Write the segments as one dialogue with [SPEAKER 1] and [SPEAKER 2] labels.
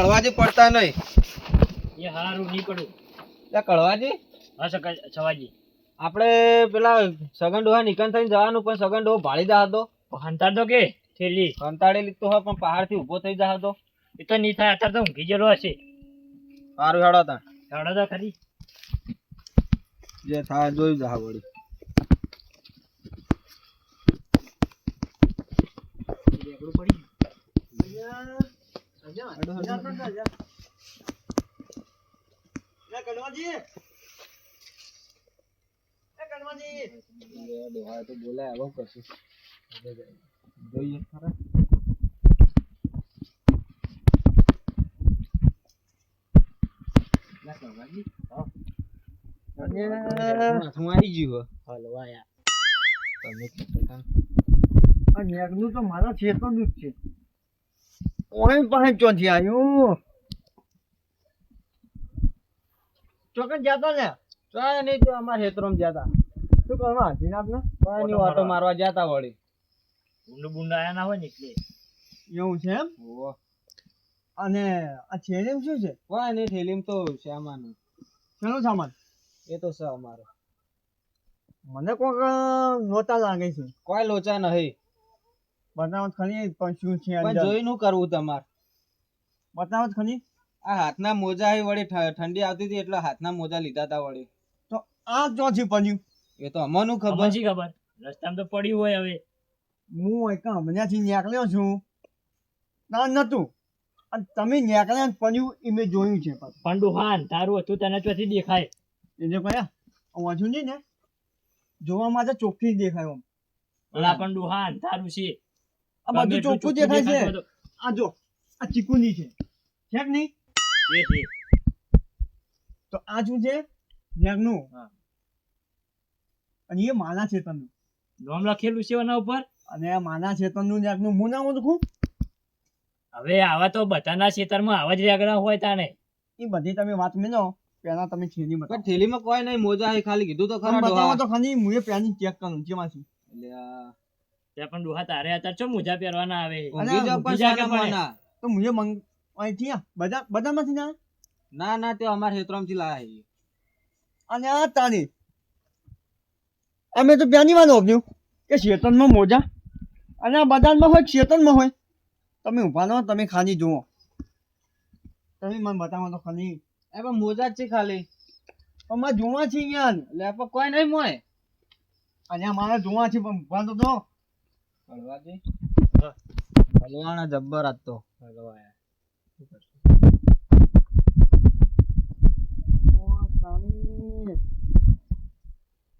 [SPEAKER 1] કળવાજી પડતા નહીં.
[SPEAKER 2] એ હારું નહીં પડું.
[SPEAKER 1] એટલે કળવાજી
[SPEAKER 2] હા સકા સવાજી.
[SPEAKER 1] આપણે પેલા સગન ડોહા નિકન થઈને જવાનું પણ સગન ડોહો ભાળી જા હતો
[SPEAKER 2] હંતાડ તો કે થેલી.
[SPEAKER 1] હંતાડેલી લીધો હોય પણ પહાડથી ઊભો થઈ જા હતો
[SPEAKER 2] એ તો નહીં થાય અત્યારે તો ઊંઘી ગયેલો હશે.
[SPEAKER 1] સારું હેડો તા.
[SPEAKER 2] હેડો તો ખરી.
[SPEAKER 1] જે થાય જોઈ જા વળી. ડોહા તો બોલાય આવું જોઈએ ખરા. કહેતા
[SPEAKER 3] આ નેગનું તો દૂધ છે. ઓય પાસે ચોથી આવ્યું. ચોકન જતો ને?
[SPEAKER 1] ચાય નહીં તો અમારા હેતરોમ જતા.
[SPEAKER 3] શું કરવા હાથી આપને?
[SPEAKER 1] કોઈ નહીં વાતો મારવા. જતા વળી.
[SPEAKER 2] બુંડ બુંડ આયા ના હોય ને એટલે.
[SPEAKER 3] એવું છે એમ? અને આ થેલીમ શું છે?
[SPEAKER 1] કોઈ નહીં થેલીમ તો સામાન.
[SPEAKER 3] શેનો સામાન?
[SPEAKER 1] એ તો છે અમારો.
[SPEAKER 3] મને કોક લોચા લાગે છે.
[SPEAKER 1] કોઈ લોચા નહીં.
[SPEAKER 3] બતાવો તો ખરી પણ શું છે
[SPEAKER 1] નું કરવું તમારે?
[SPEAKER 3] બતાવત ખની ખરી?
[SPEAKER 1] આ હાથના મોજા એ વળી ઠંડી આવતી હતી એટલે હાથના મોજા લીધા હતા વળી.
[SPEAKER 3] તો આ ચોથી પડ્યું
[SPEAKER 1] એ તો અમનું ખબર.
[SPEAKER 2] ખબર ખબર? રસ્તામાં તો પડ્યું હોય હવે.
[SPEAKER 3] હું એક હમણાંથી નીકળ્યો છું. ના નતું અને તમે નીકળ્યા ને પડ્યું એ મેં જોયું છે પાછું.
[SPEAKER 2] પણ ડોહાન તારું હતું તને ચોથી દેખાય.
[SPEAKER 3] એટલે કયા વાંચું નહીં ને? જોવા માટે ચોખ્ખી જ દેખાય આમ.
[SPEAKER 2] પેલા પણ ડોહાન તારું છે
[SPEAKER 3] આ બધું ચોખ્ખું દેખાય છે. આ જો આ ચીકુની છે. છે કે નહીં.
[SPEAKER 2] છે, છે.
[SPEAKER 3] તો આ શું છે? નેગનું અને એ માના ચેતનનું.
[SPEAKER 2] નામ લખેલું છે એના ઉપર?
[SPEAKER 3] અને આ માના ચેતનનું નેગનું હું ના ઓળખું
[SPEAKER 2] હવે આવા તો બધાના ખેતરમાં આવા જ રેગડા હોય તાને
[SPEAKER 3] એ બધી તમે વાત મેનો પેલા તમે
[SPEAKER 1] છેલી
[SPEAKER 3] મત
[SPEAKER 1] થેલીમાં કોઈ નહીં મોજા એ ખાલી કીધું તો ખરા
[SPEAKER 3] બતાવો તો ખાલી હું એ પેની ચેક કરું જેમાંથી.
[SPEAKER 1] અલ્યા,
[SPEAKER 2] ત્યાં પણ ડોહા તારે અત્યારે ચો મોજા પહેરવાના આવે?
[SPEAKER 1] ઊંઘી પણ
[SPEAKER 2] ઊંઘી જા કે
[SPEAKER 1] શાના
[SPEAKER 2] પડે?
[SPEAKER 1] મોના?
[SPEAKER 3] તો હું મંગ અહીંથી બધા બધામાંથી ના?
[SPEAKER 1] ના ના તે અમારા હેતરોમથી લાયા છે.
[SPEAKER 3] અને આ તાની. અમે તો બ્યાની વાત ઓપ્યું કે શેતનમાં મોજા. અને આ બજારમાં હોય શેતનમાં હોય. તમે ઊભા રહો તમે ખાલી જુઓ. તમે મને બતાવો તો ખાલી.
[SPEAKER 1] એ પણ મોજા જ છે ખાલી.
[SPEAKER 3] પણ મારે જોવા છે યાર
[SPEAKER 1] એટલે પણ કોઈ નહીં મોય
[SPEAKER 3] અને મારે જોવા છે પણ ઊભા તો જો
[SPEAKER 1] હળવાજી હલવાના જબ્બર હતો તો.
[SPEAKER 2] હલવાયા.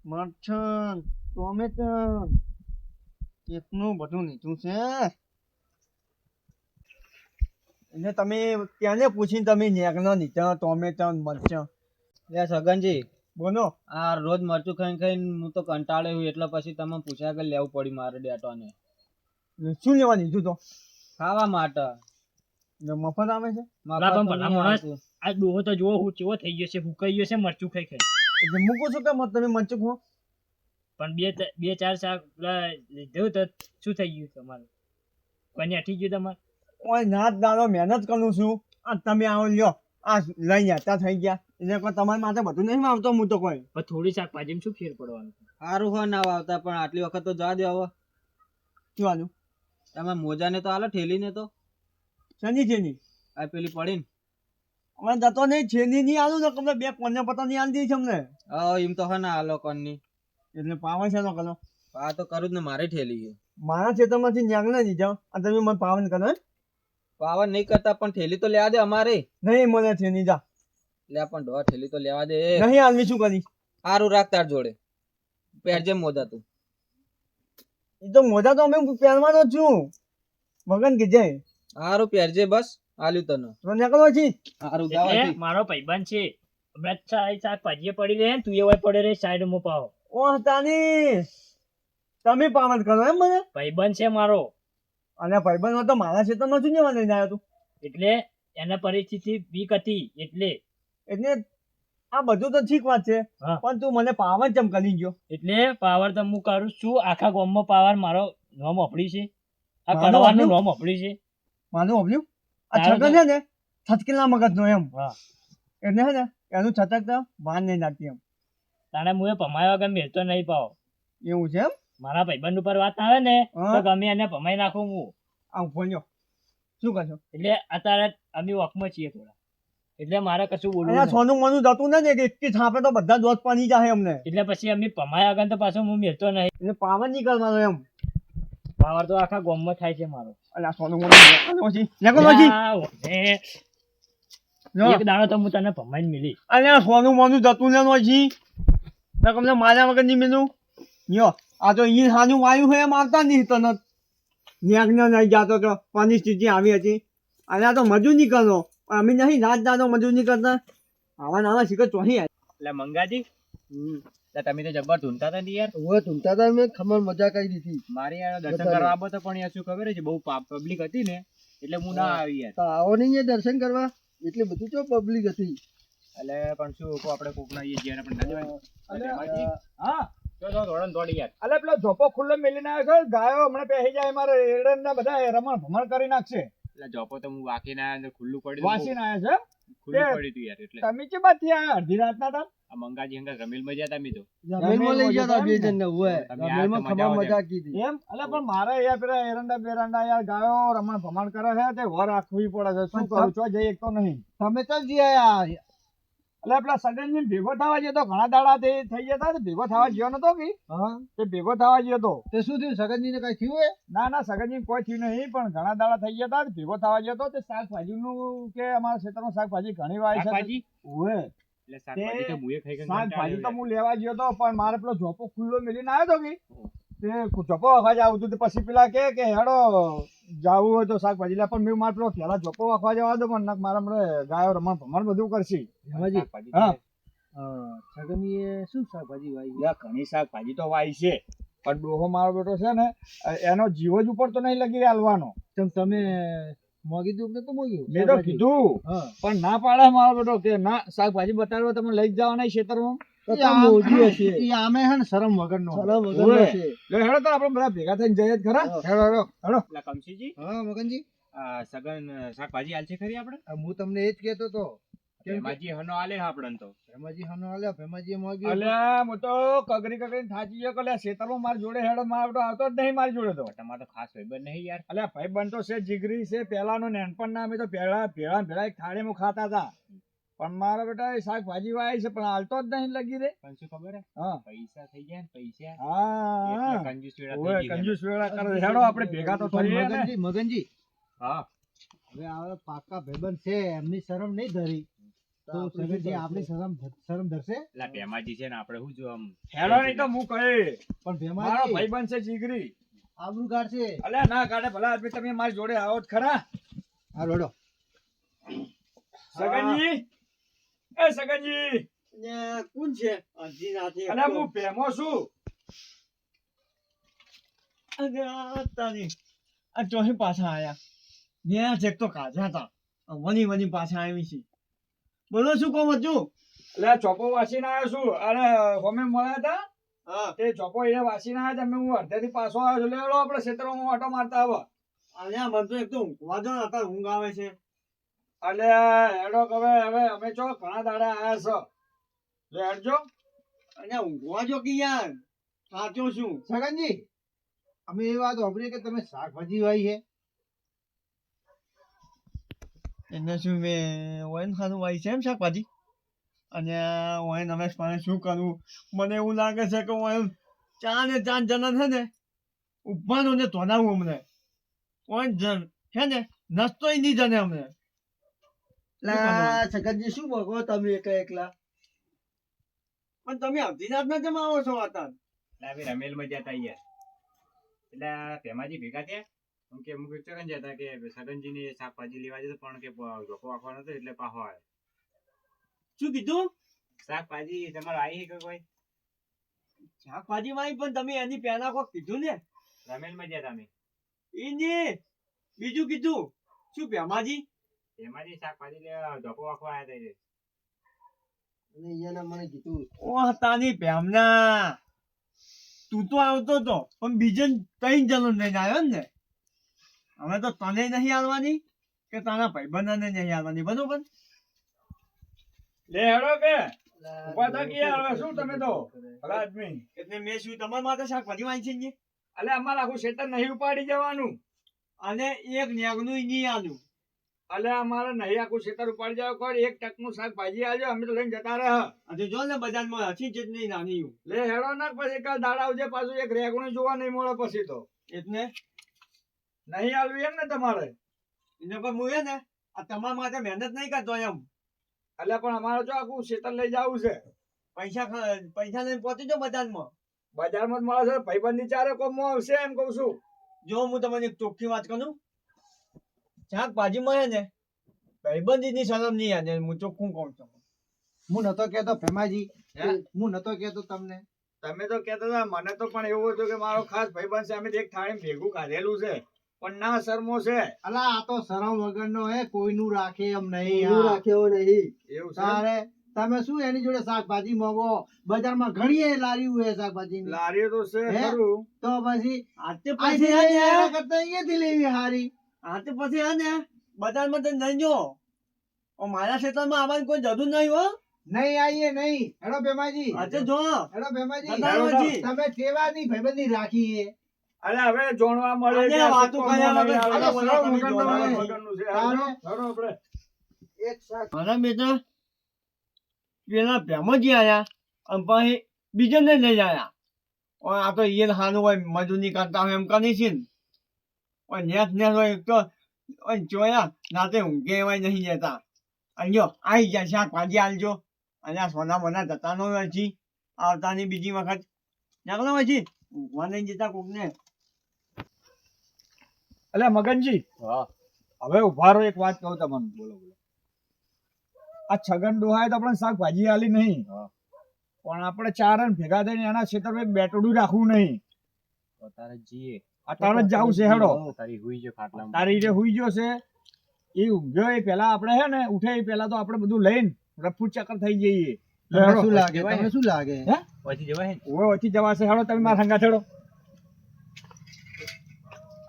[SPEAKER 3] મરચન ટોમેટન. કેટલું બધું નીચું છે. એટલે તમે ત્યાંને પૂછીને તમે નેકનો નીચે ટોમેટન મરચન.
[SPEAKER 1] લે સગનજી
[SPEAKER 3] બોલો.
[SPEAKER 1] આ રોજ મરચું ખાઈને ખાઈને હું તો કંટાળે છું એટલે પછી તમે પૂછ્યા કે લેવું પડી મારે ડેટોને.
[SPEAKER 3] શું લેવા લીધું તો?
[SPEAKER 1] ખાવા માટે.
[SPEAKER 3] મફત આવે છે?
[SPEAKER 2] મારા પણ ભલા માણસ. આ ડોહો તો જુઓ હું ચેવો થઈ ગયો છે ફૂંકાઈ ગયો છે મરચું ખાઈ ખાઈ.
[SPEAKER 3] એટલે મૂકું છું કે મત તમે મરચું ખો.
[SPEAKER 2] પણ બે બે ચાર શાક લીધું તો શું થઈ ગયું તમારું? કોઈને અઠી ગયું તમારે?
[SPEAKER 3] કોઈ નાત દાડો મહેનત કરું છું. આ તમે આવો લ્યો. આ લઈ જતા થઈ ગયા. એટલે પણ તમારી માટે બધું નહીં આવતો હું તો કોઈ.
[SPEAKER 2] પણ થોડી શાકભાજીમાં શું ફેર પડવાનું?
[SPEAKER 1] સારું હોય ના આવતા પણ આટલી વખત તો જવા દે હવે.
[SPEAKER 3] શું હાલું
[SPEAKER 1] તમે મોજાને તો હાલો ઠેલીને તો.
[SPEAKER 3] શેની છેની
[SPEAKER 1] આ પેલી પડીને.
[SPEAKER 3] અમે જતો નહીં છેની નહીં આલું ને તમને બે કોને પતા નહીં આલી છે અમને.
[SPEAKER 1] હા એમ તો હે ને હાલો કોણની
[SPEAKER 3] એટલે પાવન છે નો કલો
[SPEAKER 1] આ તો કરું જ ને મારે ઠેલી છે.
[SPEAKER 3] મારા ખેતરમાંથી ન્યાગને નહીં જાઓ અને તમે મને પાવન કરો?
[SPEAKER 1] પાવન નહીં કરતા પણ ઠેલી તો લેવા દે અમારે.
[SPEAKER 3] નહીં મને નહીં જા.
[SPEAKER 1] લે પણ ઢોર ઠેલી તો લેવા દે.
[SPEAKER 3] નહીં આલવી શું કરી?
[SPEAKER 1] સારું રાખ તાર જોડે. પહેરજે મોજા તું.
[SPEAKER 3] એ તો મોજા તો અમે પહેરવાનો છું. મગન કે જાય.
[SPEAKER 1] સારું પહેરજે બસ આલ્યું તને.
[SPEAKER 3] તો નીકળો છે.
[SPEAKER 1] સારું ગાવા
[SPEAKER 2] મારો ભાઈબંધ છે. હમણાં જ શા- શાકભાજી પડી રહે તું એ હોય પડે રે સાઈડમાં પાવ
[SPEAKER 3] ઓહ તાની તમે પાવન કરો એમ મને?
[SPEAKER 2] ભાઈબંધ છે મારો.
[SPEAKER 3] અને ભાઈબંધ તો મારા છે તો નથી લેવા લઈને આવ્યો તું?
[SPEAKER 2] એટલે એને પરિસ્થિતિ બીક હતી એટલે.
[SPEAKER 3] એટલે આ બધું તો ઠીક વાત છે પણ તું મને પાવર ચમ કરી ગયો?
[SPEAKER 2] એટલે પાવર તો હું કરું છું આખા ગામમાં પાવર મારો નોમ અપડી છે. આ
[SPEAKER 3] કરવાનું
[SPEAKER 2] નોમ અપડી છે.
[SPEAKER 3] માનું ઓબલ્યું આ છગન છે ને છટકેલા મગજનો એમ. એટલે છે ને એનું છટકતા ભાન નહીં નાખતી એમ.
[SPEAKER 2] તાણે હું એ ભમાય વગર મેળતો નહીં પાવ.
[SPEAKER 3] એવું છે એમ?
[SPEAKER 2] મારા ભાઈબંધ ઉપર વાત આવે ને. તો ગમે એને પમાઈ નાખું હું
[SPEAKER 3] આ ભણ્યો શું કહો
[SPEAKER 2] એટલે અત્યારે અમે વખમાં છીએ થોડા. એટલે મારે કશું બોલવું.
[SPEAKER 3] સોનું મોનું જતું નથી કે એકથી થાપે તો બધા દોસ્ત પાણી જાય અમને.
[SPEAKER 2] એટલે પછી અમે પમાય વગર તો પાછો હું મેળતો નહીં.
[SPEAKER 3] એટલે પાવન નીકળવાનો એમ.
[SPEAKER 2] પાવર તો આખા ગોમમાં થાય છે મારો.
[SPEAKER 3] એટલે આ સોનું મોનું પછી લેકો પછી.
[SPEAKER 2] એક દાડો તો હું તને ભમાઈને મિલી
[SPEAKER 3] અને આ સોનું મોનું જતું ને પછી મેં તમને માર્યા વગર નહીં મિલું. યો આ તો ઈ હાનું વાયુ હોય મારતા નહીં તને. ન્યાગનો નહીં જાતો તો પરિસ્થિતિ આવી હતી. અને આ તો મજૂ નહીં કરનો. પણ અમે નહીં રાત દાદો મજૂર કરતા. આવા નાના શીખર ચોહી
[SPEAKER 4] એટલે મંગાજી. તમે તો જબ્બર ધૂનતા હતા ને યાર?
[SPEAKER 5] હવે ધૂનતા હતા મેં ખમણ મજા કરી દીધી.
[SPEAKER 4] મારી યાર દર્શન કરવા આવો તો પણ યાર શું ખબર છે બહુ પબ્લિક હતી ને એટલે હું ના આવી યાર.
[SPEAKER 5] તો આવો નહીં યાર દર્શન કરવા? એટલે બધું તો પબ્લિક હતી.
[SPEAKER 4] એટલે પણ શું કો આપણે કોક ના જ્યાં આપણે ના જવાય. હા તો દોડન દોડી યાર.
[SPEAKER 6] અલે પેલો ઝોપો ખુલ્લો મેલીને આવ્યો છે ગાયો હમણાં પહેરી જાય મારે એડન ના બધા રમણ ભમણ કરી નાખશે.
[SPEAKER 4] એટલે ઝોપો તો હું વાકી ના આવ્યો, ખુલ્લું પડ્યું
[SPEAKER 6] વાસીને આવ્યા
[SPEAKER 4] ખુલ્લું પડી તું યાર એટલે.
[SPEAKER 6] તમે કે બાદથી આયા અડધી રાતના હતા?
[SPEAKER 4] આ મંગાજી હંગા રમીલમાં ગયા તમે તો
[SPEAKER 5] જમીનમાં લઈ ગયા હતા બે
[SPEAKER 6] એમ ને?
[SPEAKER 5] ઉવે.
[SPEAKER 4] તમે આ મજા
[SPEAKER 5] કીધી.
[SPEAKER 6] એમ? અલે પણ મારે યાર પેલા એરંડા બેરંડા યાર ગાયો રમણ ભમણ કરે છે તે વર રાખવી પડે છે. શું કરું છો જઈ એક તો નહીં.
[SPEAKER 5] તમે તો જી આયા
[SPEAKER 6] એટલે પેલા સગનજી ભેગો થવા ગયો તો ઘણા દાડા તે થઈ જતા ને ભેગો થવા ગયો નતો કે? તે ભેગો થવા ગયો તો.
[SPEAKER 5] તે શું થયું? સગનજીને કઈ થયું
[SPEAKER 6] ના ના સગનજી કોઈ થયું નહીં પણ ઘણા દાડા થઈ ગયા ભેગો થવા ગયો તો તે શાકભાજીનું કે અમારા ખેતરમાં શાકભાજી ઘણી વાર છે.
[SPEAKER 4] શાકભાજી
[SPEAKER 6] ઓવે
[SPEAKER 4] એટલે શાકભાજી તો મુએ ખાઈ
[SPEAKER 6] શાકભાજી તો હું લેવા ગયો તો પણ મારે પેલો ઝોપો ખુલ્લો મેલીને આવ્યો તો કે? તે ઝોપો અવાજ આવતું તે પછી પેલા કે કે હેડો જાવું હોય તો શાકભાજી લે. પણ મેં મારે પેલો પેલા ઝોપો વાખવા જવા દો પણ નક મારા મને ગાયો રમણ ભમણ બધું કરશે. હા.
[SPEAKER 5] શું શાકભાજી વાવી?
[SPEAKER 6] ઘણી શાકભાજી તો વાય છે પણ ડોહો મારો બેટો છે ને એનો જીવ જ ઉપર તો નહીં લગી હાલવાનો.
[SPEAKER 5] તમ તમે મોગી દઉં તો મોગ્યું
[SPEAKER 6] મેં તો કીધું. પણ ના પાડે મારો બેટો કે ના શાકભાજી બતાડવા તમે લઈ જ જવાના ખેતરમાં.
[SPEAKER 5] તો
[SPEAKER 6] એ આમ-
[SPEAKER 5] મોજી હશે.
[SPEAKER 3] એ આમે હે ને શરમ વગરનો.
[SPEAKER 5] શરમ છે
[SPEAKER 6] હેડો તો આપણે બધા ભેગા થઈને જઈએ જ ખરા.
[SPEAKER 5] હા.
[SPEAKER 6] હેડો હેડો હેડો.
[SPEAKER 4] એટલે કમશીજી.
[SPEAKER 5] હા મગનજી.
[SPEAKER 4] સગન શાકભાજી આલશે ખરી
[SPEAKER 5] આપડે હું તમને એ જ કહેતો તો. કેમ
[SPEAKER 4] હનો આલે આપણને તો.
[SPEAKER 5] ભેમાજી હાનો આલ્યા ભેમાજીએ મોગ્યું
[SPEAKER 6] અલ્યા હું તો કગરી કગરી થાચી ગયો કે અલ્યા ખેતરમાં જોડે હેડો મારો બેટો આવતો જ નહીં મારી જોડે તો.
[SPEAKER 4] તમારો ખાસ ભાઈબંધ નહીં યાર.
[SPEAKER 6] અલ્યા ભાઈ બનતો છે જીગરી છે પેલાનો નેનપણ ના અમે તો પેલા ભેળા ભેળા એક થાળીમાં ખાતા હતા. પણ મારા બેટા શાકભાજી વાય છે પણ હાલતો જ નહીં લગી રે.
[SPEAKER 4] પણ શું ખબર હે?
[SPEAKER 6] હા.
[SPEAKER 4] પૈસા થઈ ગયા ને પૈસા.
[SPEAKER 6] હા.
[SPEAKER 4] કંજૂસ વેળા
[SPEAKER 6] ઓવે કંજૂસ વેળા કરે. હેડો આપણે ભેગા તો થઈએ
[SPEAKER 5] મગનજી મગનજી.
[SPEAKER 4] હા.
[SPEAKER 5] હવે આ પાકા ભાઈબંધ છે એમની શરમ નહીં ધરી. તો
[SPEAKER 6] કરશું?
[SPEAKER 5] આપણી શરમ શરમ ધરશે?
[SPEAKER 4] એટલે ભેમાજી છે ને આપણે શું જો આમ
[SPEAKER 6] હેલો નહીં તો હું કહે.
[SPEAKER 5] પણ
[SPEAKER 6] મારો
[SPEAKER 5] ભેમાજી
[SPEAKER 6] ભાઈ બનશે જીગરી.
[SPEAKER 5] આબરૂ કાઢશે
[SPEAKER 6] અલ્યા ના કાઢે ભલા આદમી તમે મારી જોડે આવો જ ખરા.
[SPEAKER 5] હા રોડો.
[SPEAKER 6] સગનજી? એ સગનજી!
[SPEAKER 3] ને કોણ છે? અજી રાતે
[SPEAKER 6] અલ્યા હું ભેમો છું.
[SPEAKER 3] અને તાની આ ચોહી પાછા આયા. ન્યા ચેક તો કાઢ્યા હતા. વની વની પાછા આવી છે. બોલો શું કોમ હતું
[SPEAKER 6] એટલે ચોપો વાસીને આવ્યો છું. અને હોમે મળ્યા હતા?
[SPEAKER 3] હા.
[SPEAKER 6] તે ચોપો એ વાસીને આવ્યા તમે હું અડધેથી પાછો આવ્યો છું. લેવડો આપણે ક્ષેત્રમાં ઓટો મારતા હવે
[SPEAKER 3] અહીંયા મને તો એક તો હતા ઊંઘ આવે છે.
[SPEAKER 6] એટલે હેડો કે હવે હવે અમે ચો ઘણા દાડા આવ્યા છો. લે હેડજો.
[SPEAKER 3] અને ઊંઘવા જો કે યાર. સાચો છું.
[SPEAKER 5] સગનજી અમે એ વાત સાંભળી કે તમે શાકભાજી વાવી છે?
[SPEAKER 3] એને શું મેં વયન ખાનું વાય છે એમ શાકભાજી? અને વયન રમેશ પાસે શું કરવું? મને એવું લાગે છે કે વયન ચા ને ચાર જણા છે ને ઉભાનું ને ધોનાવું અમને. વયન જન છે ને નસતોય નહીં જને અમને.
[SPEAKER 5] લા સગનજી શું ભગો તમે એકલા એકલા?
[SPEAKER 3] પણ તમે અડધી રાતના જમા આવો છો આતા
[SPEAKER 4] રમેલ મજા યાર એટલે તેમાંથી ભેગા થયા? કે અમુક ચકન જતા કે સગનજી ની શાકભાજી લેવા જતો પણ કે ધોકો વાખવાનો હતો એટલે પાહો આવે
[SPEAKER 3] શું કીધું?
[SPEAKER 4] શાકભાજી તમારો આવી છે કે કોઈ?
[SPEAKER 3] શાકભાજી માં પણ તમે એની પહેલા કોક કીધું ને?
[SPEAKER 4] રમેલમાં જતા અમે
[SPEAKER 3] એની બીજું કીધું. શું ભેમાજી
[SPEAKER 4] ભેમાજી શાકભાજી લેવા ધોકો વાખવા આવ્યા હતા
[SPEAKER 5] અને એને મને કીધું.
[SPEAKER 3] ઓહ તાની ભેમના. તું તો આવતો તો પણ બીજે ત્રણ જણો લઈને આવ્યો ને? હવે તો તને નહીં આવવાની કે તારા ભાઈબંધને નહીં આવવાની બરોબર?
[SPEAKER 6] લે હેડો કે ઊભા થા હવે શું તમે તો? આદમી.
[SPEAKER 3] એટલે મેં શું તમારા માટે શાકભાજી વાંચી છે
[SPEAKER 6] અલે અમારે આખું શેતર નહીં ઉપાડી જવાનું.
[SPEAKER 3] અને એક નેગનું નહીં આલ્યું
[SPEAKER 6] અલે અમારે નહીં આખું શેતર ઉપાડી જવા કોઈ એક ટકનું શાકભાજી આલજો અમે તો લઈને જતા રહે.
[SPEAKER 3] અને જો ને બજારમાં હસી જ નહીં નાની
[SPEAKER 6] લે હેડો ના પછી કાલ દાડા આવજે પાછું એક રેગણું જોવા નહીં મળે પછી તો.
[SPEAKER 3] એટલે
[SPEAKER 6] નહીં આવ્યું એમ ને તમારે?
[SPEAKER 3] એને પણ હું ને આ તમારા માટે મહેનત નહીં કરતો એમ.
[SPEAKER 6] એટલે પણ અમારે જો આખું શેતર લઈ જવું છે.
[SPEAKER 3] પૈસા પૈસા લઈને પહોંચી જાઓ બજારમાં.
[SPEAKER 6] બજારમાં જ મળે છે ભાઈબંધી ચારે કોમમાં આવશે એમ કહું છું.
[SPEAKER 3] જો હું તમને એક ચોખ્ખી વાત કરું. શાકભાજી મળે ને ભાઈબંધીની શરમ નહીં આને હું ચોખ્ખું કહું છું.
[SPEAKER 5] હું નતો કેતો ભેમાજી.
[SPEAKER 6] હે?
[SPEAKER 5] હું નતો કેતો તમને.
[SPEAKER 6] તમે તો કહેતા હતા મને તો પણ એવું હતું કે મારો ખાસ ભાઈબંધ છે અમે એક થાળી ભેગું કાઢેલું છે. પણ ના શરમો છે.
[SPEAKER 5] અલા આ તો શરમ વગરનો હે કોઈનું રાખે એમ નહીં
[SPEAKER 3] રાખ્યો નહીં.
[SPEAKER 6] એવું છે?
[SPEAKER 5] તારે તમે શું એની જોડે શાકભાજી મોગો? બજારમાં ઘણી એ લારીઓ હે શાકભાજી
[SPEAKER 6] લારીઓ તો છે ખરું.
[SPEAKER 5] તો પછી
[SPEAKER 3] આજે પછી ને
[SPEAKER 5] એના કરતા અહીંયાથી લેવી હારી.
[SPEAKER 3] આજે પછી હે ને બજારમાં તો નહીં જો ઓ મારા ક્ષેત્રમાં આવવાની કોઈ જરૂર નહીં હો.
[SPEAKER 5] નહીં આઈએ નહીં. હેડો ભેમાજી.
[SPEAKER 3] આજે જો.
[SPEAKER 5] હેડો ભેમાજી.
[SPEAKER 3] બતાવો જી.
[SPEAKER 5] તમે કેવાની ભાઈબંધી રાખી હે?
[SPEAKER 6] અરે હવે જોણવા મળે છે આ
[SPEAKER 3] વાતો કર્યા વગર
[SPEAKER 6] આવે.
[SPEAKER 5] એક સાથ
[SPEAKER 3] મારા મિત્ર પેલા ભેમજી આયા અને પછી બીજાને લઈ આયા. આ તો ઈયર હાનું હોય મજૂરી કરતા હોય એમ કરી છે ને. નેસ નેસ હોય તો જોયા રાતે ઊંઘે એવાય નહીં જતા. અહીંયા આઈ ગયા શાકભાજી આલજો. અને આ સોના મોના જતા નો હોય છે આવતાની બીજી વખત. નીકળો હોય છે ઊંઘવા નહીં જતા કોકને.
[SPEAKER 6] અલે મગનજી. હવે ઊભા રહો એક વાત કહું તમને. બોલો બોલો. આ છગન ડોહાએ તો આપણે શાકભાજી આલી નહીં. પણ આપણે ચાર ભેગા થઈને એના ક્ષેત્રમાં બેટડું રાખવું નહીં.
[SPEAKER 4] તારે જીએ.
[SPEAKER 6] આ તારે જ જવું છે હેડો.
[SPEAKER 4] તારી હુઈ જો ખાટલા
[SPEAKER 6] તારી જે હુઈ જો છે એ ઊંઘ્યો એ પેલા આપણે હે ને ઉઠે એ પેલા તો આપણે બધું લઈને રફુ ચક્કર થઈ જઈએ.
[SPEAKER 5] શું લાગે? તમને શું લાગે?
[SPEAKER 6] હે?
[SPEAKER 4] પછી જવાય
[SPEAKER 6] ઓછી જવાશે હેડો તમે મારા સંગા હેડો.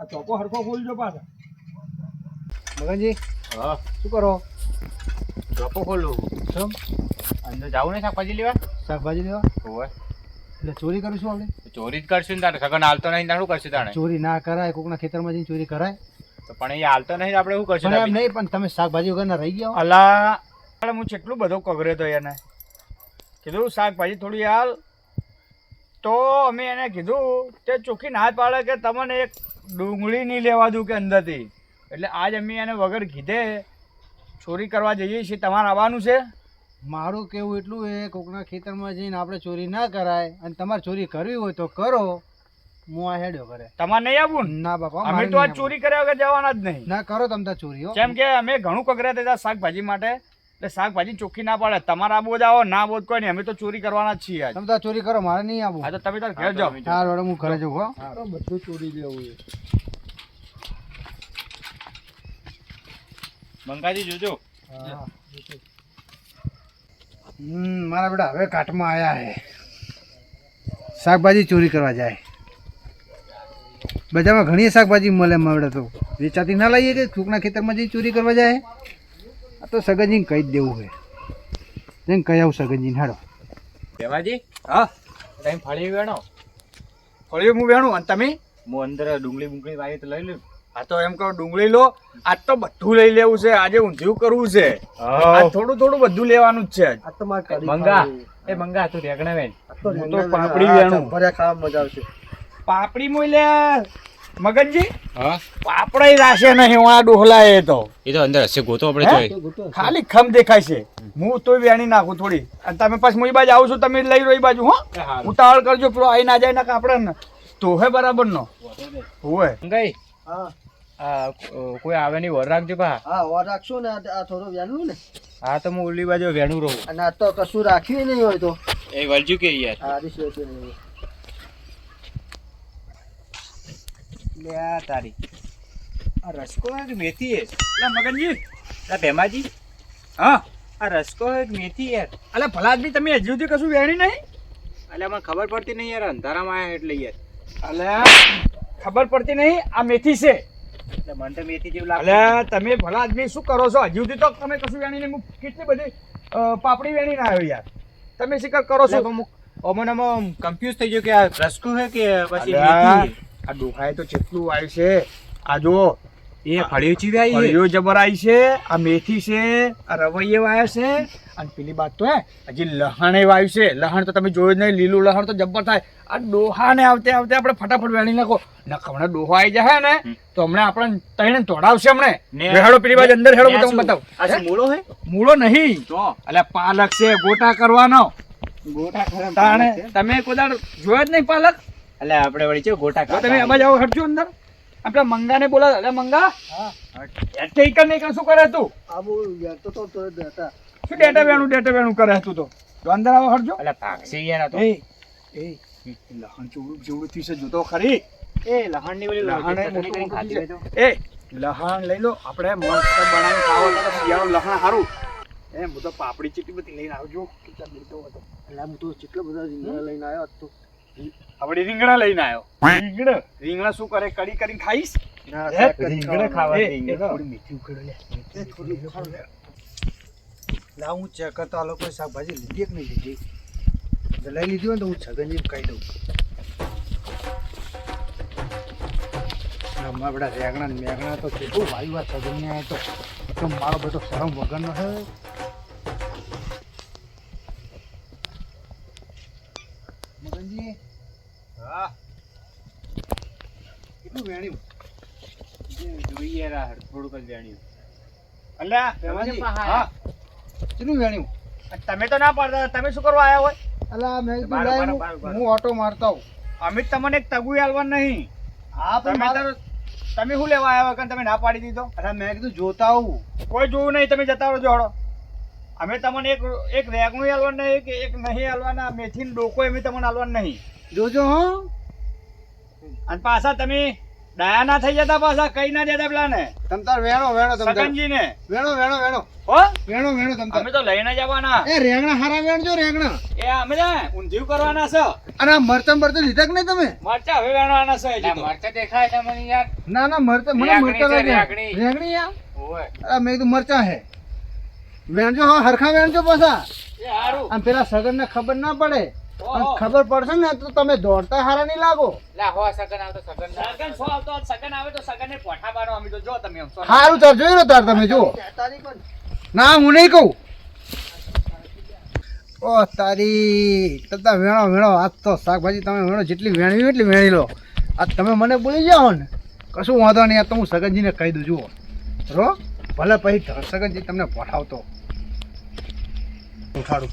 [SPEAKER 6] આ ચોકો હરખો ખોલજો પાછા.
[SPEAKER 5] મગનજી
[SPEAKER 4] હા.
[SPEAKER 5] શું કરો?
[SPEAKER 4] ચોકો ખોલું
[SPEAKER 5] શું?
[SPEAKER 4] અંદર જાવું ને શાકભાજી લેવા?
[SPEAKER 5] શાકભાજી લેવા?
[SPEAKER 4] હોય.
[SPEAKER 5] એટલે ચોરી કરીશું આપણે?
[SPEAKER 4] ચોરી જ કરશું ને તારે સગન હાલતો નહીં તારે શું કરશું તારે
[SPEAKER 5] ચોરી ના કરાય કોકના ખેતરમાં જઈને ચોરી કરાય.
[SPEAKER 4] તો પણ એ હાલતો નહીં આપણે શું કરશું?
[SPEAKER 5] એમ નહીં પણ તમે શાકભાજી વગરના રહી ગયા.
[SPEAKER 6] અલા હું કેટલું બધો કગરે તો એને. કીધું શાકભાજી થોડી હાલ. તો અમે એને કીધું તે ચોખ્ખી ના પાડે કે તમને એક ડુંગળી નહીં લેવા દઉં કે અંદરથી. એટલે આજ અમે એને વગર કીધે ચોરી કરવા જઈએ છીએ. તમારે આવવાનું છે?
[SPEAKER 5] મારું કેવું એટલું એ કોકના ખેતરમાં જઈને આપણે ચોરી ના કરાય અને તમારે ચોરી કરવી હોય તો કરો. હું આ હેડ્યો કરે
[SPEAKER 6] તમારે નહીં આવવું ના?
[SPEAKER 5] બાપા
[SPEAKER 6] અમે તો આજ ચોરી કર્યા વગર જવાના જ નહીં.
[SPEAKER 5] ના કરો તમે તાર ચોરી
[SPEAKER 6] કેમ કે અમે ઘણું કગરા હતા શાકભાજી માટે. એટલે શાકભાજી ચોખ્ખી ના પડે. તમારા આબો જ આવો ના બોધ કોઈ નહીં. અમે તો ચોરી કરવાના જ છીએ
[SPEAKER 5] તમે તો ચોરી કરો મારે નહીં આવું.
[SPEAKER 6] હા તો તમે તાર ઘેર જાઓ.
[SPEAKER 5] હા રોડે હું ઘરે જઉં હો. બધું ચોરી લેવું
[SPEAKER 4] મંગાજી જોજો.
[SPEAKER 5] હમ મારા બેટા હવે કાટમાં આવ્યા હે. શાકભાજી ચોરી કરવા જાય. બજારમાં ઘણી શાકભાજી મળે મળે તો. વેચાતી ના લઈએ કે છોકના ખેતરમાં જઈ ચોરી કરવા જાય? આ તો સગનજીને કહી જ દેવું છે. જઈને કહી આવું સગનજીને હાડો
[SPEAKER 4] દેવાજી?
[SPEAKER 6] હા.
[SPEAKER 4] તમે ફળી વેણો.
[SPEAKER 6] ફળિયું હું વેણું? અને તમે?
[SPEAKER 4] હું અંદર ડુંગળી બુંગળી વાવી તો લઈ લઉં.
[SPEAKER 6] આ તો એમ કહો ડુંગળી લો. આજ તો બધું લઈ લેવું છે. આજે ઊંધિયું કરવું છે. થોડું થોડું બધું લેવાનું જ છે.
[SPEAKER 3] આ તો મારે
[SPEAKER 4] મંગા. એ મંગા તું રેગણા વેણ.
[SPEAKER 6] તો પાપડી વેણું.
[SPEAKER 3] ખાવા મજા આવશે.
[SPEAKER 6] પાપડી મોઈ લે. મગનજી?
[SPEAKER 4] હા?
[SPEAKER 6] પાપડા રાશે નહીં આ ડોહલા એ તો.
[SPEAKER 4] એ તો અંદર હશે ગોતો આપણે
[SPEAKER 6] હે? ખાલી ખમ દેખાય છે. હું તોય વેણી નાખું થોડી. અને તમે પછી હું એ બાજુ આવું છું તમે લઈ રહ્યો એ બાજુ હો. ઉતાવળ કરજો પેલો આઈ ના જાય ના આપણે ને. તો હે બરાબર નો હોય.
[SPEAKER 4] ગઈ
[SPEAKER 3] હા.
[SPEAKER 4] કોઈ આવે નહીં વર રાખજો પા
[SPEAKER 3] હા વાર રાખશો ને આ થોડો વ્યાનું ને.
[SPEAKER 4] હા તો હું ઓલી બાજુ વેણું રહું.
[SPEAKER 3] અને આ તો કશું રાખ્યું નહીં હોય તો.
[SPEAKER 4] એ વળજુ કે યાર?
[SPEAKER 3] આ રીત છે નહીં
[SPEAKER 4] લે આ તારી. આ રસકો હે કે મેથી હે
[SPEAKER 6] એટલે મગનજી.
[SPEAKER 4] એટલે ભેમાજી.
[SPEAKER 6] હા
[SPEAKER 4] આ રસકો હે કે મેથી યાર
[SPEAKER 6] એટલે ભલા આદમી તમે હજુ સુધી કશું વેણી નહીં?
[SPEAKER 4] એટલે મને ખબર પડતી નહીં યાર અંધારામાં આવ્યા એટલે યાર.
[SPEAKER 6] એટલે ખબર પડતી નહીં આ મેથી છે.
[SPEAKER 4] એટલે મને તો મેથી જેવું લાગે
[SPEAKER 6] એટલે તમે ભલા આદમી શું કરો છો? હજી સુધી તો તમે કશું વેણીને હું કેટલી બધી પાપડી વેણીને આવ્યો યાર. તમે શિકાર કરો છો?
[SPEAKER 4] અમને કન્ફ્યુઝ થઈ ગયો કે આ રસકું છે કે પછી મેથી?
[SPEAKER 6] આ ડોહાએ તો કેટલું આવ્યું છે આ જો
[SPEAKER 4] એ ફળિયું ચીવી આવી છે?
[SPEAKER 6] જબર આવી છે આ મેથી છે આ રવૈયે વાયા છે અને પેલી વાત તો હે હજી લહણે વાયું છે. લહણ તો તમે જોયું જ નહીં લીલું લહણ તો જબ્બર થાય. આ ડોહાને આવતે આવતે આપણે ફટાફટ વેણી નાખો. નક હમણાં ડોહો આવી જાય ને તો હમણાં આપણે તઈને તોડાવશે હમણે. હેડો પેલી બાજુ અંદર હેડો તમને? બતાવું.
[SPEAKER 4] મૂળો હે?
[SPEAKER 6] મૂળો નહીં.
[SPEAKER 4] તો
[SPEAKER 6] એટલે પાલક છે ગોટા કરવાનો.
[SPEAKER 4] ગોટા
[SPEAKER 6] તમે કોદાળ જોયો જ નહીં પાલક?
[SPEAKER 4] એટલે આપણે વળી છે ગોટા
[SPEAKER 6] તો તમે અવાજ આવો હટજો અંદર. આપણે મંગાને બોલા અલે મંગા એટલે ઈ ને શું કરે તું. શું ડેટા વેણું ડેટા વેણું કરે તું તો? તો અંદર આવો હટજો.
[SPEAKER 4] એટલે પાકસી યાર તો.
[SPEAKER 6] એ એ લહણ ચૂડું જોડું થી છે જોતો ખરી.
[SPEAKER 4] એ લહણની ઓલી
[SPEAKER 6] લહણ મોટું મોટું
[SPEAKER 4] હોય
[SPEAKER 6] એ લહણ લઈ લો આપણે મસ્ત બનાવી ખાવો તો શિયાળો લહણ સારું એ હું તો પાપડી ચીટી બધી લઈને આવજો કેટલા દેતો હતો એટલે હું તો કેટલા બધા લઈને આવ્યો હતો. આપણે રીંગણા લઈને આવ્યો રીંગણા. રીંગણા શું કરે? કડી કરીને ખાઈશ?
[SPEAKER 4] રીંગણા ખાવા
[SPEAKER 6] થોડી મીઠી ઉખેડો લે. થોડી લે. લાવ હું ચેક કરતો આ લોકોએ શાકભાજી લીધી કે નહીં લીધી? જો લઈ લીધી હોય ને તો હું છગનજી કહી દઉં. હમણાં બધા રેગણા ને મેગણા તો કેટલું વાયુ આ છગનને આ તો. તો મારો બધો શરમ વગરનો છે મગનજી હા કેટલું વેણ્યું
[SPEAKER 4] જોઈએ રા, થોડુંક જ જાણ્યું
[SPEAKER 6] અલ્યા
[SPEAKER 4] ભેમાજી,
[SPEAKER 6] હા. કેટલું વેણ્યું? તમે તો ના પાડતા તમે શું કરવા આવ્યા હોય?
[SPEAKER 5] મેં કીધું હું- ઓટો મારતા હું
[SPEAKER 6] અમે તમને એક તગુ આલવા નહીં.
[SPEAKER 5] હા પણ
[SPEAKER 6] તમે તમે શું લેવા આવ્યા કારણ તમે ના પાડી દીધો?
[SPEAKER 5] અરે મેં કીધું જોતા આવું
[SPEAKER 6] કોઈ જોવું નહીં તમે જતા રહો જોડો અમે તમને એક એક રેગનું હાલવા નહીં કે એક નહીં હાલવાના મેથી ડોકો એમ તમને આલવાનું નહીં.
[SPEAKER 5] જોજો હો.
[SPEAKER 6] અને પાછા તમે ડાયા ના થઈ જતા પાછા કઈ ના દેતા પેલા ને
[SPEAKER 5] તમ તાર વેણો વેણો તમ
[SPEAKER 6] સગનજી ને
[SPEAKER 5] વેણો વેણો વેણો.
[SPEAKER 6] ઓ
[SPEAKER 5] વેણો વેણો તમ
[SPEAKER 6] અમે તો લઈને જવાના.
[SPEAKER 5] એ રેંગણા હારા વેણજો રેંગણા.
[SPEAKER 6] એ અમે ને ઊંધિયું કરવાના છે.
[SPEAKER 5] અને મરચા મરચા લીધા કે નહીં તમે?
[SPEAKER 6] મરચા હવે વેણવાના છે એટલે
[SPEAKER 4] મરચા દેખાય છે મને યાર.
[SPEAKER 5] ના ના મરચા મને મરચા લાગે.
[SPEAKER 4] રેંગણી.
[SPEAKER 5] રેંગણી યાર
[SPEAKER 4] ઓય.
[SPEAKER 5] અરે મેં તો મરચા હે. વેણજો હા હરખા વેણજો પાછા.
[SPEAKER 6] એ હારું.
[SPEAKER 5] અને પેલા સગન ને ખબર ના પડે. ખબર પડશે ને તો તમે દોડતા હારા નહીં લાગો.
[SPEAKER 4] લા હો સગન આવતો સગન
[SPEAKER 6] સગન શું આવતો? સગન આવે તો સગન ને પોઠા બારો અમે તો જો તમે સો-
[SPEAKER 5] સારું તાર જોઈ લો તાર તમે જો. ના હું નહીં કહું. ઓ તારી તતા વેણો વેણો આજ તો શાકભાજી તમે વેણો જેટલી વેણવી એટલી વેણી લો. આ તમે મને બોલી જાઓ ને. કશું વાંધો નહીં આ તો હું સગનજીને કહી દઉં જુઓ. રો ભલે પછી સગનજી તમને પઠાવતો. ઉઠાડું.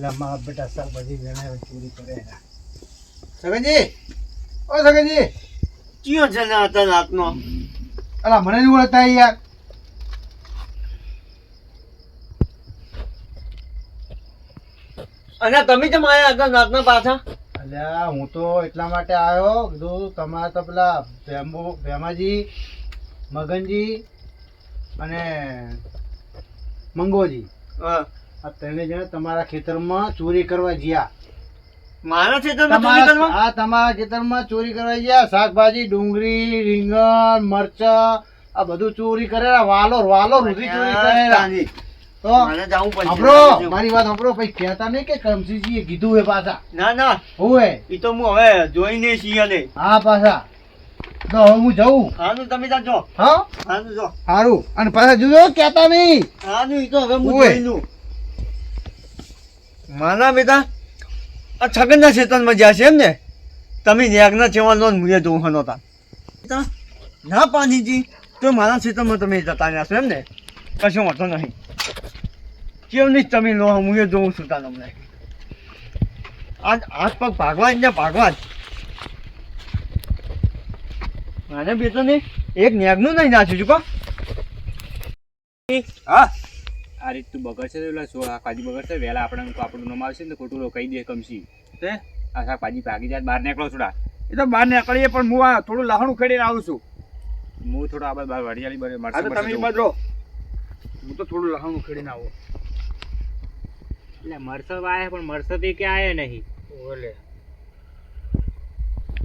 [SPEAKER 5] એટલે મા બેટા શાકભાજી જણાવે ચોરી કરે સગનજી! ઓ સગનજી!
[SPEAKER 3] ચિયો છે હતા રાતનો?
[SPEAKER 5] અલા મને નહીં ઓળખતા યાર.
[SPEAKER 3] અને તમે જ માયા આગળ રાતના પાછા?
[SPEAKER 5] અલ્યા હું તો એટલા માટે આવ્યો કીધું તમારે તો પેલા ભેમો ભેમાજી મગનજી અને મંગોજી.
[SPEAKER 3] હા.
[SPEAKER 5] આ ત્રણે જણા તમારા ખેતરમાં ચોરી કરવા ગયા.
[SPEAKER 3] મારા ખેતરમાં ચોરી કરવા?
[SPEAKER 5] હા તમારા ખેતરમાં ચોરી કરવા ગયા. શાકભાજી ડુંગળી રીંગણ મરચા આ બધું ચોરી કરેલા. વાલો વાલો સુધી ચોરી કરેલા. તો
[SPEAKER 3] મારે જાવું પડશે.
[SPEAKER 5] સાંભળો મારી વાત સાંભળો. ભાઈ કહેતા નહીં કે કમસીજીએ કીધું હે પાછા.
[SPEAKER 3] ના ના.
[SPEAKER 5] હોવે
[SPEAKER 3] એ? તો હું હવે જોઈને શિયાળે
[SPEAKER 5] હા પાછા. તો હવે હું જઉં.
[SPEAKER 3] હાનું તમે ત્યાં જો.
[SPEAKER 5] હા?
[SPEAKER 3] હાનું જો.
[SPEAKER 5] સારું અને પાછા જોજો કહેતા નહીં.
[SPEAKER 3] હાનું એ તો હવે હું
[SPEAKER 5] જોઈ
[SPEAKER 3] જોઈનું મારા બેટા, આ છગનના ખેતરમાં જ્યાં છે એમ ને, તમે ન્યાગના ચેવા નો મુએ જોઉં હનો ના પાણીજી તો મારા ખેતરમાં તમે જતા રહ્યા છો એમ ને? કશું વાંધો નહીં. કેમ નહીં તમે લો મુએ જોઉં છું તા તમને આજ હાથ પગ ભાગવા ને ભાગવા જ. મારે બેટાને એક ન્યાગનું નહીં નાખ્યું છું કો
[SPEAKER 6] હા.
[SPEAKER 4] આ રીત તું બગડશે પેલા શાકભાજી બગડશે. વહેલા આપણે આપણું નામ આવશે ને ખોટું કહી દે કમસી.
[SPEAKER 6] તે?
[SPEAKER 4] આ શાકભાજી ભાગી જાય બહાર નીકળો છોડા
[SPEAKER 6] એ તો બહાર નીકળીએ પણ હું આ થોડું લહણું ખેડીને આવું છું.
[SPEAKER 4] હું થોડો આ બાર વડિયાળી બને
[SPEAKER 6] મારે તો તમે એમાં હું તો થોડું લહણું ખેડીને આવું.
[SPEAKER 4] એટલે મરસદ આવે પણ મરસદ એ ક્યાં આવે નહીં?
[SPEAKER 6] ઓલે.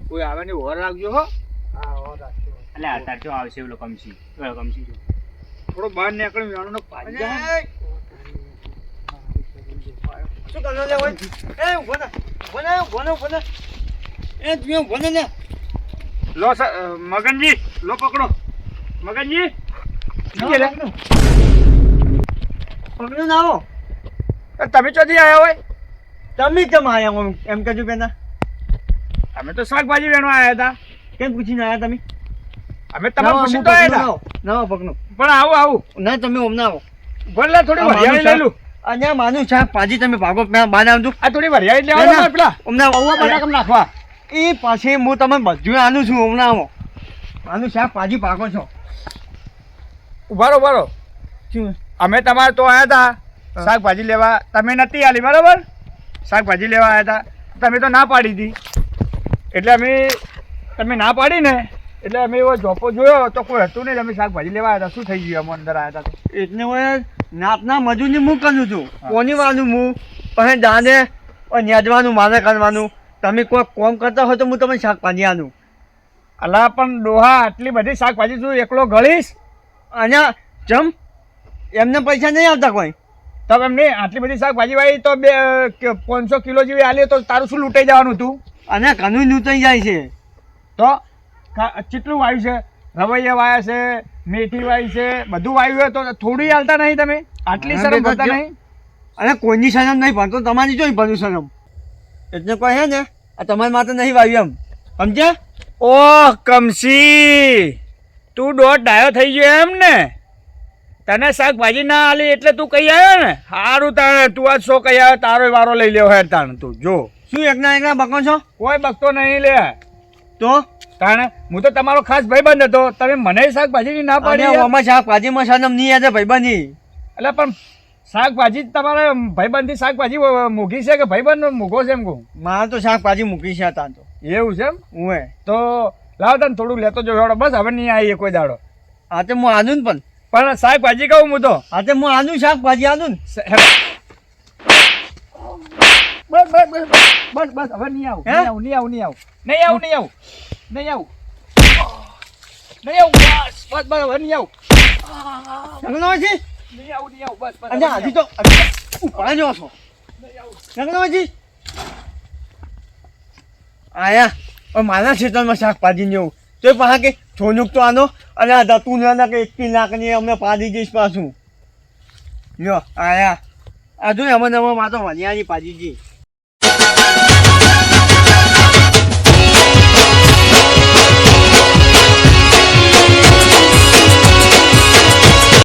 [SPEAKER 6] કોઈ આવે ને ઓર રાખજો હો.
[SPEAKER 5] હા ઓર રાખજો.
[SPEAKER 4] એટલે અત્યારે જો આવશે પેલો કમસી. પેલો કમસી જો.
[SPEAKER 6] થોડો બહાર નીકળી વેણો પાડી જાય
[SPEAKER 3] શું કરવાનો લે ઓય? એ ભોને ઊભો થા. એ તું થા ને.
[SPEAKER 6] લો મગનજી લો પકડો મગનજી?
[SPEAKER 3] પકડ્યું ના આવો.
[SPEAKER 6] તમે ચોથી આવ્યા હોય
[SPEAKER 3] તમે કેમ હો? એમ કહેજો પેલા
[SPEAKER 6] અમે તો શાકભાજી વેણવા આવ્યા હતા
[SPEAKER 3] કેમ પૂછીને આયા તમે
[SPEAKER 6] અમે તમારે પૂછી તો આવ્યા નવા.
[SPEAKER 3] ના આવો
[SPEAKER 6] પણ આવો આવો.
[SPEAKER 3] ના તમે ઓમ ના આવો.
[SPEAKER 6] ભલે થોડી
[SPEAKER 3] માનું
[SPEAKER 6] વરિયાળી લઈ લઉં
[SPEAKER 3] અને માનું સાહેબ ભાજી તમે ભાગો બાને આવજો
[SPEAKER 6] આ થોડી વરિયાળી લેવા. પેલા.
[SPEAKER 3] ઓમ ના
[SPEAKER 6] પૌવા બટાકા નાખવા
[SPEAKER 3] એ પાછી હું તમને બધું આનું છું ઓમ ના આવો. આનું શાક પાજી પાકો છો.
[SPEAKER 6] ઉભારો ઉભારો
[SPEAKER 3] શું?
[SPEAKER 6] અમે તમારે તો આવ્યા હતા શાકભાજી લેવા. તમે નથી આલી બરાબર? શાકભાજી લેવા આવ્યા હતા તમે તો ના પાડી હતી એટલે અમે તમે ના પાડી ને એટલે અમે એવો ઝોપો જોયો તો કોઈ હતું નહીં અમે શાકભાજી લેવા આવ્યા હતા. શું થઈ ગયું અમે અંદર આવ્યા હતા
[SPEAKER 3] એટલે હું નાતના મજૂરની હું કરું છું. કોની વાનું હું પછી દાને ન્યાજવાનું મારે કરવાનું. તમે કોઈ કોમ કરતા હોય તો હું તમને શાકભાજી આનું
[SPEAKER 6] અલા પણ ડોહા આટલી બધી શાકભાજી તું એકલો ગળીશ?
[SPEAKER 3] અને જમ એમને પૈસા નહીં આવતા કોઈ.
[SPEAKER 6] તો એમ નહીં આટલી બધી શાકભાજી વાળી તો બે પાંચસો કિલો જેવી આલી તો તારું શું લૂંટાઈ જવાનું તું?
[SPEAKER 3] અને કનું લૂંટાઈ જાય છે.
[SPEAKER 6] તો? કેટલું વાયુ છે? રવૈયા વાયા છે મેથી વાય છે બધું વાવ્યું હોય તો થોડી હાલતા નહીં તમે? આટલી શરમ કરતા નહીં?
[SPEAKER 3] અને કોઈની શરમ નહીં ભણતો તમારી જોઈ ભણ્યું શરમ એટલે કોઈ હે ને આ તમારી માથે નહીં વાવ્યું એમ. સમજ્યા?
[SPEAKER 6] ઓહ કમસી! તું દોઢ ડાયો થઈ ગયો એમ ને. તને શાકભાજી ના આલી એટલે તું કહી આવ્યો ને? સારું તાણે તું આજ શો કહી આવ્યો તારો વારો લઈ લેવો હે તાણે તું. જો.
[SPEAKER 3] શું એકના એકના બકો છો?
[SPEAKER 6] કોઈ બકતો નહીં લે.
[SPEAKER 3] તો?
[SPEAKER 6] તાણે હું તો તમારો ખાસ ભાઈબંધ હતો. તમે મને શાકભાજીની ના પાડી.
[SPEAKER 3] ઓમાં શાકભાજીમાં શરમ નહીં આવે ભાઈબંધી.
[SPEAKER 6] એટલે પણ શાકભાજી તમારે ભાઈબંધી શાકભાજી મૂકી છે કે ભાઈબંધ મૂકો છે એમ કહું?
[SPEAKER 3] મારે તો શાકભાજી મૂકી છે ત્યાં તો.
[SPEAKER 6] એવું છે એમ?
[SPEAKER 3] હું
[SPEAKER 6] તો લાવ તને થોડુંક લેતો જોડો બસ હવે નહીં આવીએ કોઈ દાડો.
[SPEAKER 3] આ તો હું આનું પણ.
[SPEAKER 6] પણ શાકભાજી કહું હું તો.
[SPEAKER 3] આ તો હું આનું શાકભાજી આનું ને
[SPEAKER 6] બસ બસ બસ બસ હવે નહીં આવું
[SPEAKER 3] હે?
[SPEAKER 6] નહીં આવું નહીં આવું નહીં આવું. નહીં આવું નહીં આવું. નહીં આવું. નહીં આવું બસ બસ બસ હવે નહીં આવું.
[SPEAKER 3] રંગનાજી
[SPEAKER 6] નહીં આવું નહીં આવું બસ બસ
[SPEAKER 3] હજી તો હજી ઊભા જ છો. રંગનાજી આયા પણ મારા ખેતરમાં શાકભાજી ને એવું. તો પાછા કે છોનુક તો આનો અને આ દતું ના કે એકથી લાખની અમને પાડી જઈશ પાછું. લ્યો આયા. આ જો અમે અમે માતો વનિયાની પાડી જઈ